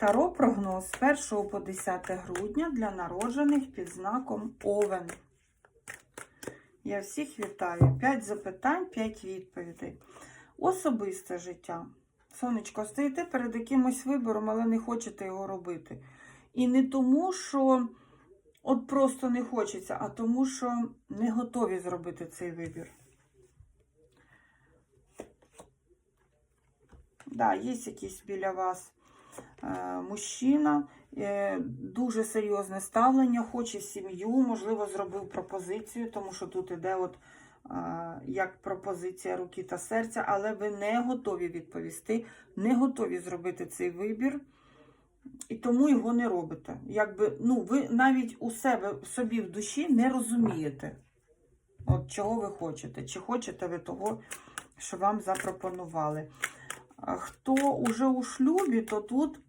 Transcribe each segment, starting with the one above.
Таро прогноз з 1 по 10 грудня для народжених під знаком Овен. Я всіх вітаю. 5 запитань, 5 відповідей. Особисте життя. Сонечко, стоїте перед якимось вибором, але не хочете його робити. І не тому, що от просто не хочеться, а тому, що не готові зробити цей вибір. Да, є якийсь біля вас мужчина, е, дуже серйозне ставлення, хоче сім'ю, можливо, зробив пропозицію, тому що тут іде от е, як пропозиція руки та серця, але ви не готові відповісти, не готові зробити цей вибір. І тому його не робите. Якби, ну, ви навіть у себе собі в душі не розумієте, от чого ви хочете. Чи хочете ви того, що вам запропонували. Хто вже у шлюбі, то тут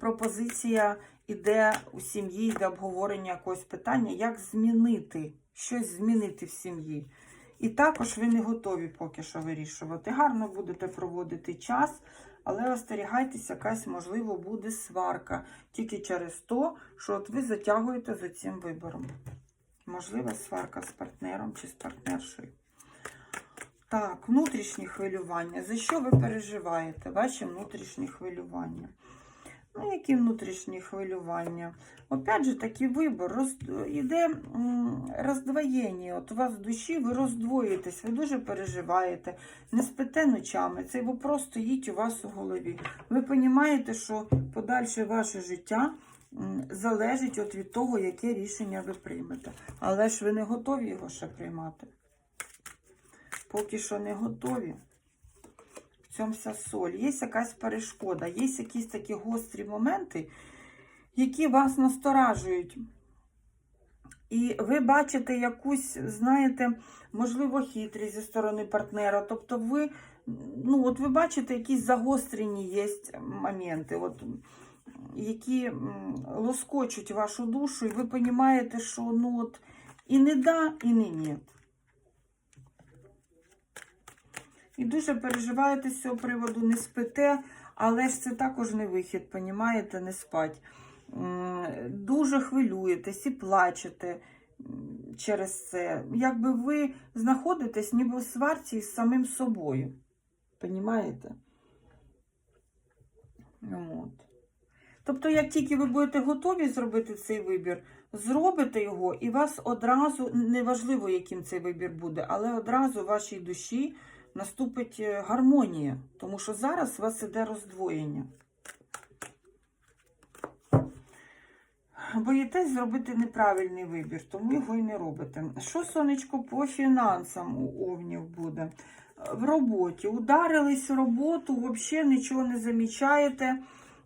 пропозиція іде у сім'ї, йде обговорення якогось питання, як змінити, щось змінити в сім'ї. І також ви не готові поки що вирішувати. Гарно будете проводити час, але остерігайтеся, якась, можливо, буде сварка тільки через те, що от ви затягуєте за цим вибором. Можлива сварка з партнером чи з партнершою. Так, внутрішні хвилювання. За що ви переживаєте? Ваші внутрішні хвилювання. Ну, які внутрішні хвилювання? Опять же, такий вибор. Роз... Іде роздвоєння. От у вас в душі ви роздвоїтесь, ви дуже переживаєте, не спите ночами. Цей вопрос стоїть у вас у голові. Ви розумієте, що подальше ваше життя залежить от від того, яке рішення ви приймете. Але ж ви не готові його ще приймати. Поки що не готові. В цьому вся соль. Є якась перешкода, є якісь такі гострі моменти, які вас насторажують. І ви бачите якусь, знаєте, можливо, хитрість зі сторони партнера. Тобто, ви, ну, от ви бачите, якісь загострені є моменти, от, які лоскочуть вашу душу, і ви розумієте, що ну, от, і не да, і не ні. І дуже переживаєте з цього приводу, не спите, але ж це також не вихід, понімаєте, не спать. Дуже хвилюєтесь і плачете через це. Якби ви знаходитесь ніби в сварці з самим собою. Понімаєте? От. Тобто, як тільки ви будете готові зробити цей вибір, зробите його, і вас одразу, неважливо, яким цей вибір буде, але одразу в вашій душі наступить е, гармонія, тому що зараз у вас іде роздвоєння. Боїтесь зробити неправильний вибір, тому його і не робите. Що, сонечко, по фінансам у овнів буде? В роботі. Ударились в роботу, взагалі нічого не замічаєте.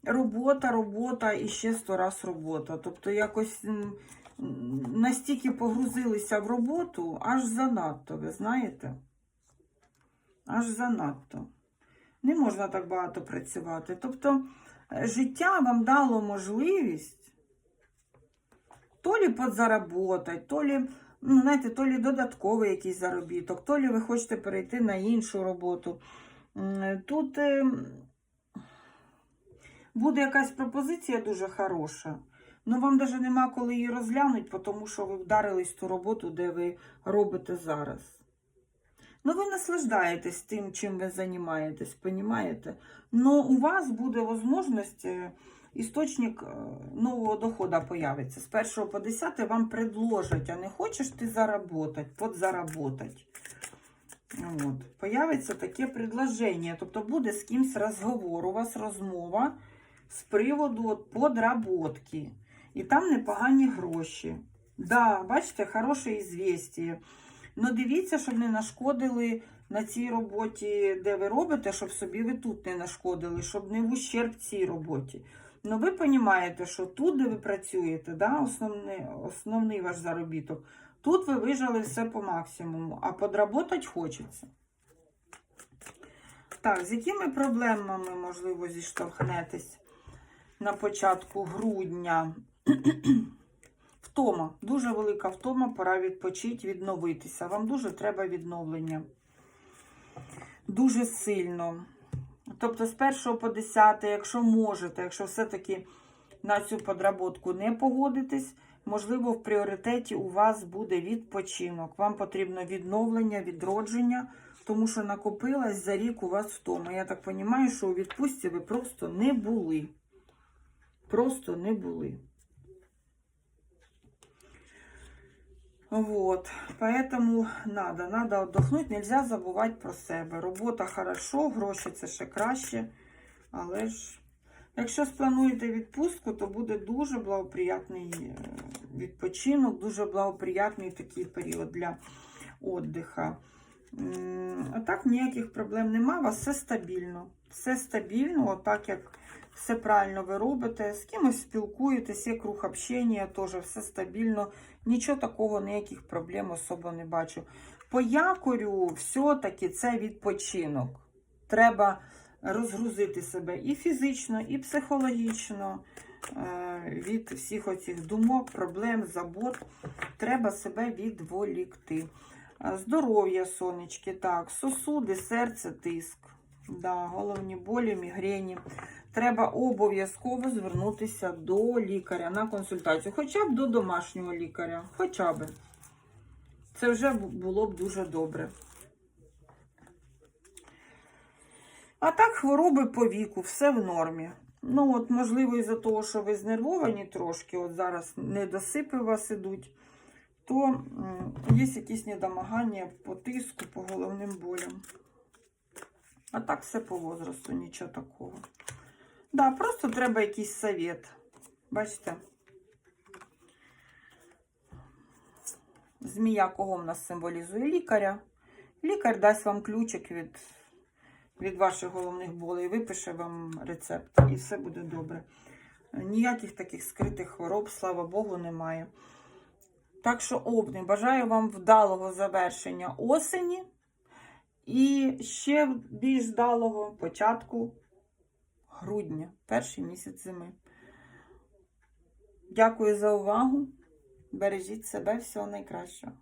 Робота, робота і ще сто раз робота. Тобто якось настільки погрузилися в роботу, аж занадто, ви знаєте? Аж занадто. Не можна так багато працювати. Тобто, е, життя вам дало можливість то лі подзаработати, то лі, ну, знаєте, то лі додатковий якийсь заробіток, то лі ви хочете перейти на іншу роботу. Тут е, буде якась пропозиція дуже хороша. Ну, вам навіть нема коли її розглянути, тому що ви вдарились в ту роботу, де ви робите зараз. Ну, ви наслаждаєтесь тим, чим ви займаєтесь, понімаєте? Но у вас буде можливість, е, істочник е, нового доходу появиться. З 1 по 10 вам предложать, а не хочеш ти заработати, подзаработати. От. Появиться таке предложення, тобто буде з кимсь розговор, у вас розмова з приводу от, подработки. І там непогані гроші. Да, бачите, хороше ізвістя. Ну, дивіться, щоб не нашкодили на цій роботі, де ви робите, щоб собі ви тут не нашкодили, щоб не в ущерб цій роботі. Ну, ви розумієте, що тут, де ви працюєте, да, основний, основний ваш заробіток, тут ви вижали все по максимуму, а подработати хочеться. Так, з якими проблемами, можливо, зіштовхнетесь на початку грудня? Втома, дуже велика втома, пора відпочити, відновитися. Вам дуже треба відновлення. Дуже сильно. Тобто з 1 по 10, якщо можете, якщо все-таки на цю подработку не погодитесь, можливо, в пріоритеті у вас буде відпочинок. Вам потрібно відновлення, відродження, тому що накопилась за рік у вас втома. Я так розумію, що у відпустці ви просто не були. Просто не були. Вот, поэтому надо, надо отдохнуть, нельзя забувати про себе. Робота хорошо, гроші це ще краще, але ж якщо сплануєте відпустку, то буде дуже благоприятний е, відпочинок, дуже благоприятний такий період для віддиха. М, А так ніяких проблем нема, у вас все стабільно. Все стабільно, отак як все правильно ви робите, з кимось спілкуєтесь, є круг общення, теж все стабільно. Нічого такого, ніяких проблем особо не бачу. По якорю все-таки це відпочинок. Треба розгрузити себе і фізично, і психологічно е, від всіх оцих думок, проблем, забот. Треба себе відволікти. Е, Здоров'я, сонечки, так, сосуди, серце, тиск. Да, головні болі, мігрені. Треба обов'язково звернутися до лікаря на консультацію, хоча б до домашнього лікаря. Хоча б. Це вже було б дуже добре. А так, хвороби по віку, все в нормі. Ну, от, можливо, із-за того, що ви знервовані трошки, от зараз недосипи у вас ідуть, то є якісь недомагання по тиску, по головним болям. А так все по возрасту, нічого такого. Да, просто треба якийсь совет. Бачите? Змія кого в нас символізує? Лікаря. Лікар дасть вам ключик від, від ваших головних болей, випише вам рецепт, і все буде добре. Ніяких таких скритих хвороб, слава Богу, немає. Так що, обни, бажаю вам вдалого завершення осені і ще більш вдалого початку грудня, перший місяць зими. Дякую за увагу. Бережіть себе, всього найкращого.